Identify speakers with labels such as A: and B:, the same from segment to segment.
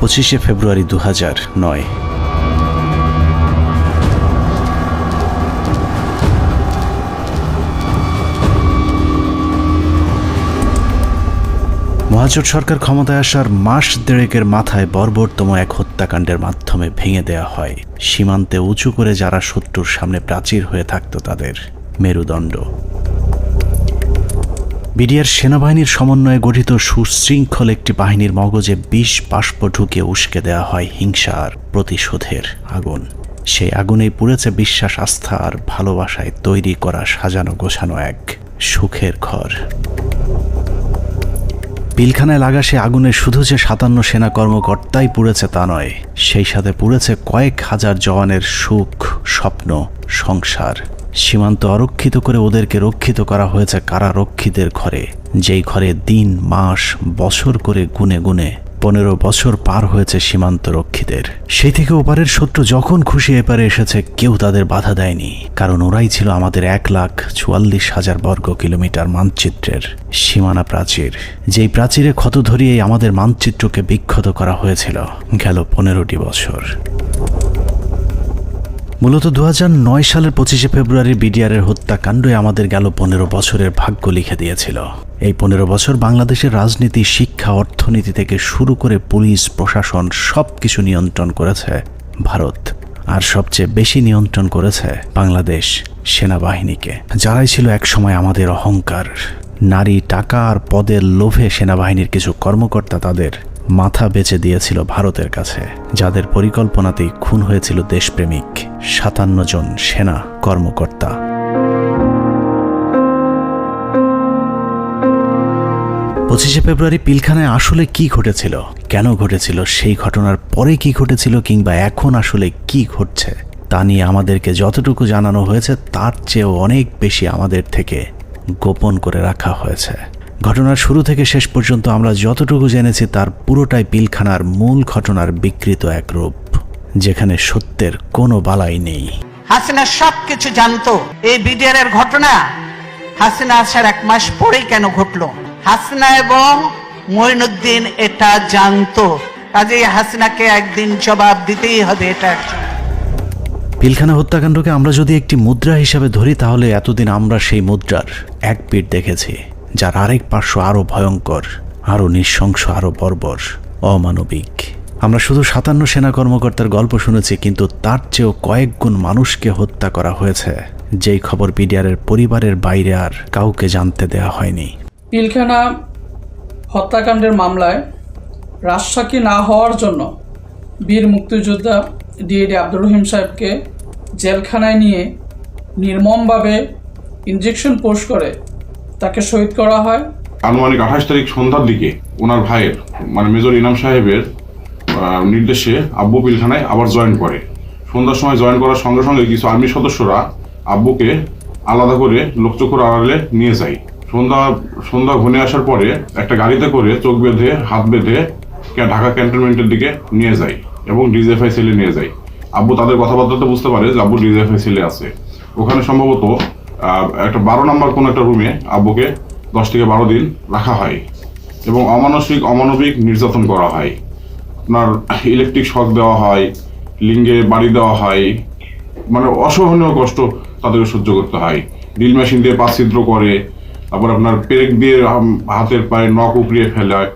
A: পঁচিশে ফেব্রুয়ারি দু নয়। মহাজোট সরকার ক্ষমতায় আসার মাস দেড়েকের মাথায় বর্বরতম এক হত্যাকাণ্ডের মাধ্যমে ভেঙে দেয়া হয়। সীমান্তে উঁচু করে যারা শত্রুর সামনে প্রাচীর হয়ে থাকত তাদের মেরুদণ্ড। বিডিআর সেনাবাহিনীর সমন্বয়ে গঠিত সুশৃঙ্খল একটি বাহিনীর মগজে বিষ বাষ্প ঢুকে উস্কে দেওয়া হয় হিংসা আর প্রতিশোধের আগুন। সেই আগুনেই পুড়েছে বিশ্বাস, আস্থা আর ভালোবাসায় তৈরি করা সাজানো গোছানো এক সুখের ঘর। পিলখানায় লাগা সে আগুনে শুধু যে সাতান্ন সেনা কর্মকর্তাই পুড়েছে তা নয়, সেই সাথে পুড়েছে কয়েক হাজার জওয়ানের সুখ, স্বপ্ন, সংসার। সীমান্ত অরক্ষিত করে ওদেরকে রক্ষিত করা হয়েছে কারারক্ষীদের ঘরে। যেই ঘরে দিন, মাস, বছর করে গুনে গুনে পনেরো বছর পার হয়েছে সীমান্ত রক্ষীদের সেই থেকে ওপারের শত্রু যখন খুশি এপারে এসেছে, কেউ তাদের বাধা দেয়নি। কারণ ওরাই ছিল আমাদের এক লাখ চুয়াল্লিশ হাজার বর্গ কিলোমিটার মানচিত্রের সীমানা প্রাচীর। যেই প্রাচীরে ক্ষত ধরিয়েই আমাদের মানচিত্রকে বিক্ষত করা হয়েছিল, গেল পনেরোটি বছর। মূলত দু সালের পঁচিশে ফেব্রুয়ারি বিডিআরের হত্যাকাণ্ডই আমাদের গেল পনেরো বছরের ভাগ্য লিখে দিয়েছিল। এই পনেরো বছর বাংলাদেশের রাজনীতি, শিক্ষা, অর্থনীতি থেকে শুরু করে পুলিশ, প্রশাসন সব কিছু নিয়ন্ত্রণ করেছে ভারত। আর সবচেয়ে বেশি নিয়ন্ত্রণ করেছে বাংলাদেশ সেনাবাহিনীকে। যারাই ছিল একসময় আমাদের অহংকার, নারী টাকা আর পদের লোভে সেনাবাহিনীর কিছু কর্মকর্তা তাদের মাথা বেচে দিয়েছিল ভারতের কাছে, যাদের পরিকল্পনাতেই খুন হয়েছিল দেশপ্রেমিক সাতান্ন জন সেনা কর্মকর্তা। পঁচিশে ফেব্রুয়ারি পিলখানায় আসলে কি ঘটেছিল? কেন ঘটেছিল? সেই ঘটনার পরে কি ঘটেছিল কিংবা এখন আসলে কি ঘটছে? তা নিয়ে আমাদেরকে যতটুকু জানানো হয়েছে, তার চেয়েও অনেক বেশি আমাদের থেকে গোপন করে রাখা হয়েছে। ঘটনার শুরু থেকে শেষ পর্যন্ত আমরা যতটুকু জেনেছি তার পুরোটাই পিলখানার মূল ঘটনার বিকৃত এক রূপ যেখানে সত্যের কোনো বালাই নেই।
B: হাসিনা সব কিছু জানতো। এই বিডিআর এর ঘটনা হাসিনা আসার এক মাস পরেই কেন ঘটলো? হাসিনা এবং মঈনুদ্দিন এটা জানতো। কাজেই হাসিনাকে একদিন জবাব দিতেই হবে এটা
A: পিলখানা হত্যাকাণ্ডকে আমরা যদি একটি মুদ্রা হিসাবে ধরি তাহলে এতদিন আমরা সেই মুদ্রার এক পিঠ দেখেছি। যার আরেক পার্শ্ব আরও ভয়ঙ্কর আরও নৃশংস আরও বর্বর, অমানবিক। আমরা শুধু সাতান্ন সেনা কর্মকর্তার গল্প শুনেছি, কিন্তু তার চেয়েও কয়েক গুণ মানুষকে হত্যা করা হয়েছে। যেই খবর বিডিআরের পরিবারের বাইরে আর কাউকে জানতে দেওয়া হয়নি।
C: পিলখানা হত্যাকাণ্ডের মামলায় রাজসাক্ষী না হওয়ার জন্য বীর মুক্তিযোদ্ধা ডিএডি আব্দুর রহিম সাহেবকে জেলখানায় নিয়ে নির্মমভাবে ইঞ্জেকশন পোষ করে তাকে শহীদ করা হয়?
D: আনুমানিক আঠাশ তারিখ সন্ধ্যার দিকে ওনার ভাইয়ের মানে মেজর ইনাম সাহেবের নির্দেশে আব্বু পিলখানায় আবার জয়েন করে। সন্ধ্যার সময় জয়েন করার সঙ্গে সঙ্গে কিছু আর্মি সদস্যরা আব্বুকে আলাদা করে লোকচক্ষুর আড়ালে নিয়ে যায়। সন্ধ্যা সন্ধ্যা ঘনে আসার পরে একটা গাড়িতে করে চোখ বেঁধে, হাত বেঁধে ঢাকা ক্যান্টনমেন্টের দিকে নিয়ে যায় এবং ডিজিএফআই সেলে নিয়ে যায়। আব্বু তাদের কথাবার্তাতে বুঝতে পারে যে আব্বু ডিজিএফআই সেলে আছে। ওখানে সম্ভবত একটা বারো নাম্বার কোনো একটা রুমে আব্বুকে দশ থেকে বারো দিন রাখা হয় এবং অমানসিক, অমানবিক নির্যাতন করা হয়। আপনার ইলেকট্রিক শক দেওয়া হয়, লিঙ্গে বাড়ি দেওয়া হয় মানে অসহনীয় কষ্ট তাদেরকে সহ্য করতে হয়। ড্রিল মেশিন দিয়ে পা ছিদ্র করে, তারপর আপনার পেরেক দিয়ে হাতের পায়ে নখ উপড়িয়ে ফেলায়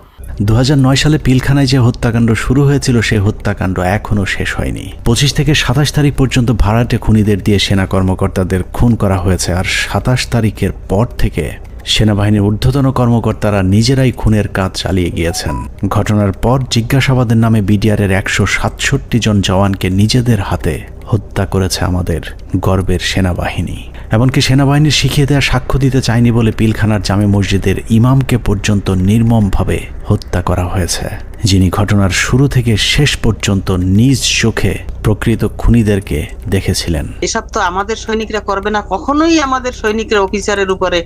A: দু হাজার নয় সালে পিলখানায় যে হত্যাকাণ্ড শুরু হয়েছিল সেই হত্যাকাণ্ড এখনও শেষ হয়নি। পঁচিশ থেকে সাতাশ তারিখ পর্যন্ত ভাড়াটে খুনিদের দিয়ে সেনা কর্মকর্তাদের খুন করা হয়েছে, আর সাতাশ তারিখের পর থেকে সেনাবাহিনীর ঊর্ধ্বতন কর্মকর্তারা নিজেরাই খুনের কাজ চালিয়ে গিয়েছেন। ঘটনার পর জিজ্ঞাসাবাদের নামে বিডিআরের একশো সাতষট্টি জন জওয়ানকে নিজেদের হাতে হত্যা করেছে আমাদের গর্বের সেনাবাহিনী। এমনকি সেনাবাহিনী শিখিয়ে দেওয়া সাক্ষ্য দিতে চায়নি বলে পিলখানার জামে মসজিদের ইমামকে পর্যন্ত নির্মমভাবে হত্যা করা হয়েছে, যিনি ঘটনার শুরু থেকে শেষ পর্যন্ত নিজ চোখে প্রকৃত খুনিদেরকে দেখেছিলেন।
E: এসব তো আমাদের সৈনিকরা করবে না, কখনোই আমাদের সৈনিকরা অফিসারের উপরে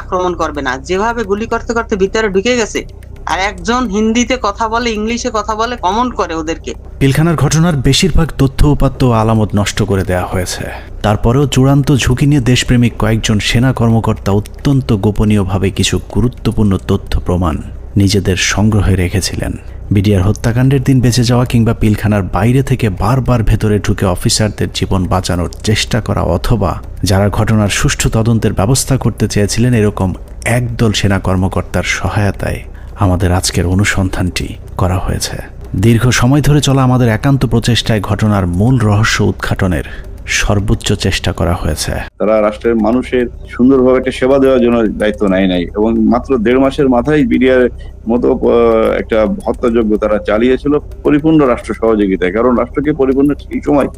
E: আক্রমণ করবে না। যেভাবে গুলি করতে করতে ভিতরে ঢুকে গেছে আর একজন হিন্দিতে কথা বলে, ইংলিশে কথা বলে কমেন্ট করে ওদেরকে।
A: পিলখানার ঘটনার বেশিরভাগ তথ্য উপাত্ত আলামত নষ্ট করে দেওয়া হয়েছে। তারপরেও চূড়ান্ত ঝুঁকি নিয়ে দেশপ্রেমিক কয়েকজন সেনা কর্মকর্তা অত্যন্ত গোপনীয়ভাবে কিছু গুরুত্বপূর্ণ তথ্য প্রমাণ নিজেদের সংগ্রহে রেখেছিলেন। বিডিআর হত্যাকাণ্ডের দিন বেঁচে যাওয়া কিংবা পিলখানার বাইরে থেকে বারবার ভেতরে ঢুকে অফিসারদের জীবন বাঁচানোর চেষ্টা করা অথবা যারা ঘটনার সুষ্ঠু তদন্তের ব্যবস্থা করতে চেয়েছিলেন, এরকম একদল সেনা কর্মকর্তার সহায়তায় আমাদের আজকের অনুসন্ধানটি করা হয়েছে। দীর্ঘ সময় ধরে চলা আমাদের একান্ত প্রচেষ্টায় ঘটনার মূল রহস্য উদ্ঘাটনের সর্বোচ্চ চেষ্টা করা হয়েছে।
F: তারা রাষ্ট্রের মানুষের সুন্দরভাবে একটা সেবা দেওয়ার জন্য দায়িত্ব নেয় নাই এবং মাত্র দেড় মাসের মাথায় বিডিআর মতো একটা হত্যাযজ্ঞ তারা চালিয়েছিল পরিপূর্ণ রাষ্ট্র সহযোগিতায়। কারণ রাষ্ট্রকে পরিপূর্ণ এই সময়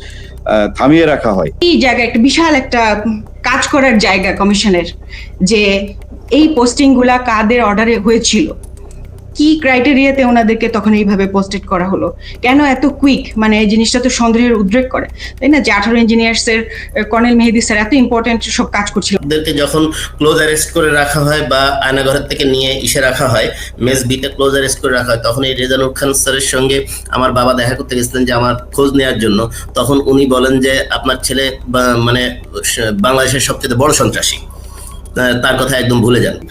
F: থামিয়ে রাখা হয়।
G: এই জায়গা একটা বিশাল একটা কাজ করার জায়গা কমিশনের যে এই পোস্টিংগুলা কাদের অর্ডারে হয়েছিল। কি ক্রাইটেরিয়াতে ওনাদেরকে তখন এইভাবে পোস্টেড করা হলো? কেন এত কুইক মানে এই জিনিসটা তো সন্দেহের উদ্রেক করে। তাই না? যে আঠারো ইঞ্জিনিয়ার্স এর কর্নেল মেহেদি স্যার এত ইম্পর্টেন্ট সব কাজ করছিল।
H: ওদেরকে যখন ক্লোজ অ্যারেস্ট করে রাখা হয় বা আয়নাঘরের থেকে নিয়ে ইসে রাখা হয় মেস বিতে ক্লোজ অ্যারেস্ট করে রাখা হয় তখন এই রেজানুর খান স্যারের সঙ্গে আমার বাবা দেখা করতে গেছিলেন যে আমার খোঁজ নেওয়ার জন্য। তখন উনি বলেন যে আপনার ছেলে বা- মানে বাংলাদেশের সবচেয়ে বড় সন্ত্রাসী। আহ, তার কথা একদম ভুলে যান।